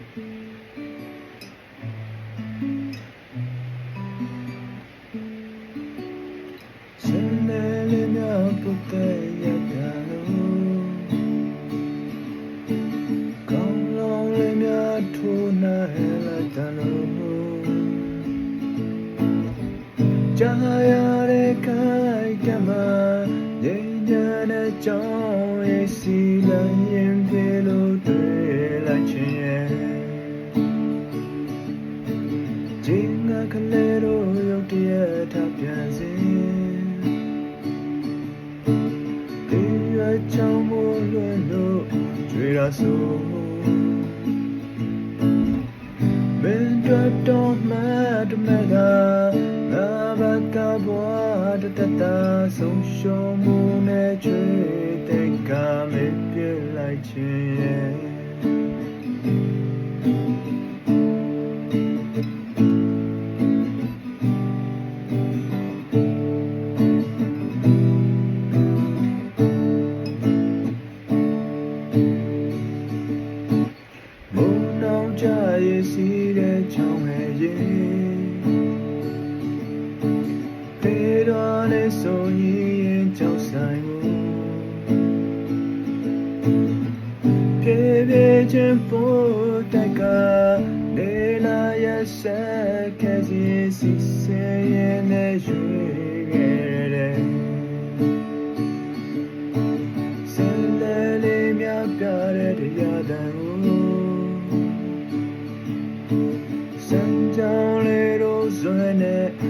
ကောင်းလုံးလေးများထိုးနေလိုက်တယ်လို့ကြာရတဲ့ခိုင်ကမှာငြိမ်းချမ်းတဲ့ကြောင်းရဲ့စီလန်းရင်ပြေ ဂျင်းငါကလေးတို့ရုပ်တရက်ထပြန်စင်ဒီရချောင်းမလွယ်လို့ကြွေရဆိုမင်းတို့တော့မတ်မကငါဘကဘွားတတတဆုံးရှုံးမှုနဲ့ကြွေတဲ့ကမပြလိုက်ခြင်း င်းရဲ့ရေတေတော်နဲ့ဆိုရင်ကြောက်ဆိုင်မှုပြေပြေချင်းပို့တိုက်ကလေလာရဲ့ဆက်ခဲစီစီစေရဲ့နဲ့ရွေခဲ့တဲ့ဆယ်လဲလေးများပြတဲ့တရားတန်